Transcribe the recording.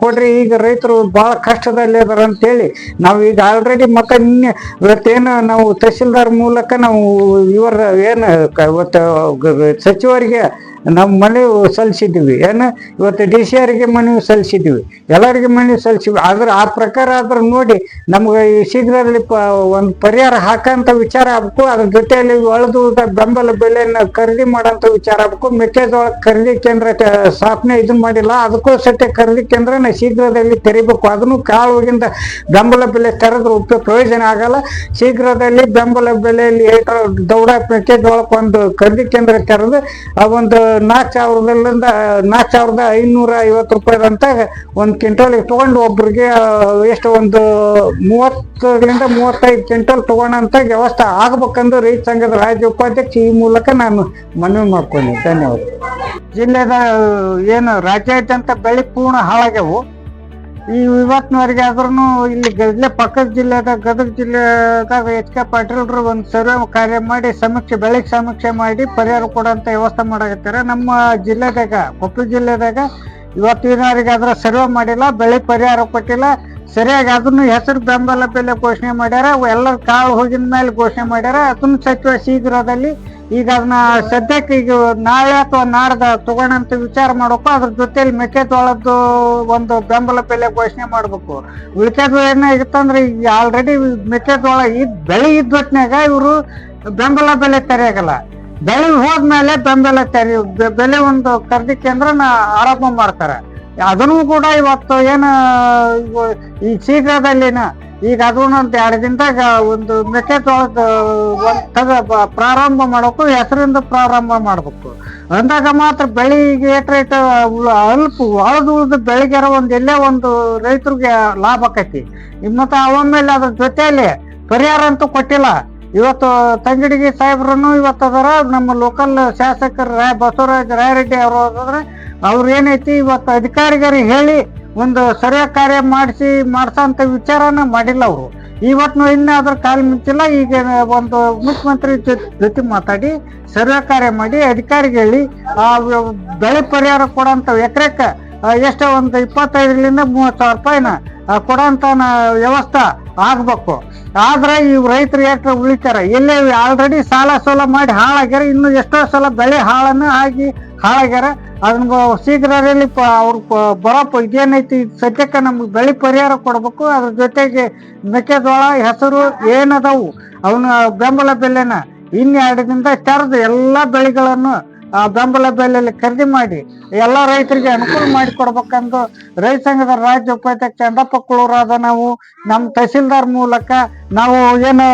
ಕೊಡ್ರಿ, ಈಗ ರೈತರು ಬಹಳ ಕಷ್ಟದಲ್ಲಿ ಅಂತ ಅಂತೇಳಿ ನಾವು ಈಗ ಆಲ್ರೆಡಿ ಮಕ್ಕ ನಿನ್ನೆ ಇವತ್ತೇನು ನಾವು ತಹಸೀಲ್ದಾರ್ ಮೂಲಕ ನಾವು ಇವರ ಏನು ಇವತ್ತು ಸಚಿವರಿಗೆ ನಾವು ಮನವಿ ಸಲ್ಲಿಸಿದ್ದೀವಿ ಏನು ಇವತ್ತು ಡಿ ಸಿ ಆರ್ಗೆ ಮನವಿ ಸಲ್ಲಿಸಿದ್ದೀವಿ ಎಲ್ಲರಿಗೆ ಮನವಿ ಸಲ್ಲಿಸಿವಿ ಆದ್ರೆ ಆ ಪ್ರಕಾರ ಆದ್ರೆ ನೋಡಿ ನಮ್ಗೆ ಶೀಘ್ರದಲ್ಲಿ ಪ ಒಂದು ಪರಿಹಾರ ಹಾಕೋಂಥ ವಿಚಾರ ಆಗ್ಬೇಕು. ಅದ್ರ ಜೊತೆಯಲ್ಲಿ ಒಳದು ಬೆಂಬಲ ಬೆಲೆಯನ್ನು ಖರೀದಿ ಮಾಡೋಂಥ ವಿಚಾರ ಆಗ್ಬೇಕು. ಮೆಕ್ಕೆಜೋಳ ಖರೀದಿ ಕೇಂದ್ರ ಸ್ಥಾಪನೆ ಇದು ಮಾಡಿಲ್ಲ. ಅದಕ್ಕೂ ಸತ್ಯ ಖರೀದಿ ಕೇಂದ್ರನ ಶೀಘ್ರದಲ್ಲಿ ತೆರಿಬೇಕು. ಅದನ್ನು ಕಾಳುಗಿಂತ ಬೆಂಬಲ ಬೆಲೆ ತೆರೆದ್ರೆ ಉಪ ಪ್ರಯೋಜನ ಆಗಲ್ಲ. ಶೀಘ್ರದಲ್ಲಿ ಬೆಂಬಲ ಬೆಲೆಯಲ್ಲಿ ದೌಡ ಮೆಕ್ಕೆಜೋಳಕ್ಕೆ ಒಂದು ಖರೀದಿ ಕೇಂದ್ರ ತೆರೆದು ಆ ಒಂದು ನಾಲ್ಕು ಸಾವಿರದಲ್ಲಿಂದ ನಾಲ್ಕು ಸಾವಿರದ ಐನೂರ ಐವತ್ತು ರೂಪಾಯಿದಂತ ಒಂದು ಕ್ವಿಂಟಲ್ಗೆ ತೊಗೊಂಡು ಒಬ್ರಿಗೆ ಆ, ಎಷ್ಟು ಒಂದು ಮೂವತ್ತರಿಂದ ಮೂವತ್ತೈದು ಕ್ವಿಂಟಲ್ ತೊಗೊಳಂತ ವ್ಯವಸ್ಥೆ ಆಗ್ಬೇಕಂದು ರೈತ ಸಂಘದ ರಾಜ್ಯ ಉಪಾಧ್ಯಕ್ಷ ಈ ಮೂಲಕ ನಾನು ಮನವಿ ಮಾಡ್ಕೊಂಡೆ ಧನ್ಯವಾದ. ಜಿಲ್ಲೆದ ಏನು ರಾಜ್ಯಾದ್ಯಂತ ಬೆಳೆ ಪೂರ್ಣ ಹಾಳಾಗ್ಯವು. ಈ ಇವತ್ತಿನವರೆಗೆ ಆದ್ರೂ ಇಲ್ಲಿ ಇಲ್ಲೇ ಪಕ್ಕದ ಜಿಲ್ಲೆದಾಗ ಗದಗ ಜಿಲ್ಲೆದಾಗ ಎಚ್ ಕೆ ಪಾಟೀಲ್ರು ಒಂದು ಸರ್ವೆ ಕಾರ್ಯ ಮಾಡಿ ಸಮೀಕ್ಷೆ ಬೆಳೆಗೆ ಸಮೀಕ್ಷೆ ಮಾಡಿ ಪರಿಹಾರ ಕೊಡೋಂಥ ವ್ಯವಸ್ಥೆ ಮಾಡಕತ್ತಾರೆ. ನಮ್ಮ ಜಿಲ್ಲೆದಾಗ ಕೊಪ್ಪಳ ಜಿಲ್ಲೆದಾಗ ಇವತ್ತಿನವರೆಗೆ ಆದ್ರೆ ಸರ್ವೆ ಮಾಡಿಲ್ಲ ಬೆಳೆ ಪರಿಹಾರ ಕೊಟ್ಟಿಲ್ಲ. ಸರಿಯಾಗಿ ಅದನ್ನು ಹೆಸರು ಬೆಂಬಲ ಬೆಲೆ ಘೋಷಣೆ ಮಾಡ್ಯಾರ. ಎಲ್ಲ ಕಾಳು ಹೋಗಿದ ಮೇಲೆ ಘೋಷಣೆ ಮಾಡ್ಯಾರ. ಅದನ್ನು ಸಚಿವ ಶೀಘ್ರದಲ್ಲಿ ಈಗ ಅದನ್ನ ಸದ್ಯಕ್ಕೆ ಈಗ ನಾಳೆ ಅಥವಾ ನಾಡ್ದ ತಗೊಂಡಂತ ವಿಚಾರ ಮಾಡಬೇಕು. ಅದ್ರ ಜೊತೆಲಿ ಮೆಕ್ಕೆಜೋಳದ್ದು ಒಂದು ಬೆಂಬಲ ಬೆಲೆ ಘೋಷಣೆ ಮಾಡ್ಬೇಕು. ಉಳಿಕೆದು ಏನಾಗಿತ್ತಂದ್ರೆ ಈಗ ಆಲ್ರೆಡಿ ಮೆಕ್ಕೆಜೋಳ ಇದ್ ಬೆಳೆ ಇದ್ದ ಹೊತ್ತಿನಾಗ ಇವರು ಬೆಂಬಲ ಬೆಲೆ ತೆರೆಯಾಗಲ್ಲ. ಬೆಳೆ ಹೋದ್ಮೇಲೆ ಬೆಂಬಲ ತೆರೆ ಬೆ- ಬೆಲೆ ಒಂದು ಖರೀದಿ ಕೇಂದ್ರನ ಆರೋಪ ಮಾಡ್ತಾರೆ. ಅದನ್ನು ಕೂಡ ಇವತ್ತು ಏನ ಈ ಶೀಘ್ರದಲ್ಲಿನ ಈಗ ಅದು ಒಂದು ಎರಡು ದಿನದಾಗ ಒಂದು ಮೆಕ್ಕೆಜೋಳದ ಪ್ರಾರಂಭ ಮಾಡಬೇಕು, ಹೆಸರಿಂದ ಪ್ರಾರಂಭ ಮಾಡ್ಬೇಕು. ಅಂದಾಗ ಮಾತ್ರ ಬೆಳಿಗ್ಗೆ ಏಟ್ ರೇಟ್ ಅಲ್ಪ ಒಳದು ಉಳ್ದ ಬೆಳಿಗ್ಗೆರ ಒಂದು ಎಲ್ಲೇ ಒಂದು ರೈತರಿಗೆ ಲಾಭ ಆಕೈತಿ. ಮತ್ತೆ ಅವಮೇಲೆ ಅದ್ರ ಜೊತೆಯಲ್ಲಿ ಪರಿಹಾರ ಅಂತೂ ಕೊಟ್ಟಿಲ್ಲ. ಇವತ್ತು ತಂಗಡಿಗೆ ಸಾಹೇಬ್ರನ್ನು ಇವತ್ತು ಅದರ, ನಮ್ಮ ಲೋಕಲ್ ಶಾಸಕರು ರಾಯ್ ಬಸವರಾಜ್ ರಾಯರೆಡ್ಡಿ ಅವರು ಅದಾದ್ರೆ ಅವ್ರು ಏನೈತಿ ಇವತ್ತು ಅಧಿಕಾರಿಗರಿಗೆ ಹೇಳಿ ಒಂದು ಸರಿಯಾಗಿ ಕಾರ್ಯ ಮಾಡಿಸಿ, ಮಾಡ್ಸೋಂಥ ವಿಚಾರನ ಮಾಡಿಲ್ಲ ಅವರು. ಇವತ್ತು ಇನ್ನೂ ಅದ್ರ ಕಾಲ ಮಿಂಚಿಲ್ಲ ಈಗ ಒಂದು ಮುಖ್ಯಮಂತ್ರಿ ಜೊತೆ ಮಾತಾಡಿ ಸರ್ವೆ ಕಾರ್ಯ ಮಾಡಿ, ಅಧಿಕಾರಿಗೆ ಹೇಳಿ, ಆ ಬೆಳೆ ಪರಿಹಾರ ಕೊಡೋಂಥ ಎಕರೆಕ್ಕೆ ಎಷ್ಟೋ ಒಂದು ಇಪ್ಪತ್ತೈದರಿಂದ ಮೂವತ್ತು ಸಾವಿರ ರೂಪಾಯಿನ ಕೊಡೋಂಥ ವ್ಯವಸ್ಥೆ ಆಗಬೇಕು. ಆದ್ರೆ ಈ ರೈತರು ಎಷ್ಟು ಉಳಿತಾರೆ? ಎಲ್ಲೇ ಆಲ್ರೆಡಿ ಸಾಲ ಸೋಲ ಮಾಡಿ ಹಾಳಾಗ್ಯಾರ, ಇನ್ನು ಎಷ್ಟೋ ಸಲ ಬೆಳೆ ಹಾಳನ್ನು ಆಗಿ ಹಾಳಾಗ್ಯಾರ ಅದನ್ನ ಶೀಘ್ರದಲ್ಲಿ ಅವ್ರು ಬರೋಪ್ಪ, ಇದೇನೈತಿ, ಸದ್ಯಕ್ಕೆ ನಮ್ಗೆ ಬೆಳೆ ಪರಿಹಾರ ಕೊಡ್ಬೇಕು, ಅದ್ರ ಜೊತೆಗೆ ಮೆಕ್ಕೆಜೋಳ, ಹೆಸರು ಏನದವು, ಅವನ ಬೆಂಬಲ ಬೆಲೆನ ಇನ್ನೆರಡು ದಿನದ ತೆರೆದು ಎಲ್ಲಾ ಬೆಳೆಗಳನ್ನು ಆ ಬೆಂಬಲ ಬೆಲೆಯಲ್ಲಿ ಖರೀದಿ ಮಾಡಿ, ಎಲ್ಲಾ ರೈತರಿಗೆ ಅನುಕೂಲ ಮಾಡಿ ಕೊಡ್ಬೇಕಂದು ರೈತ ಸಂಘದ ರಾಜ್ಯ ಉಪಾಧ್ಯಕ್ಷ ಚಂದಪ್ಪ ಕುಳೂರಾದ ನಾವು ನಮ್ಮ ತಹಸೀಲ್ದಾರ್ ಮೂಲಕ ನಾವು ಏನು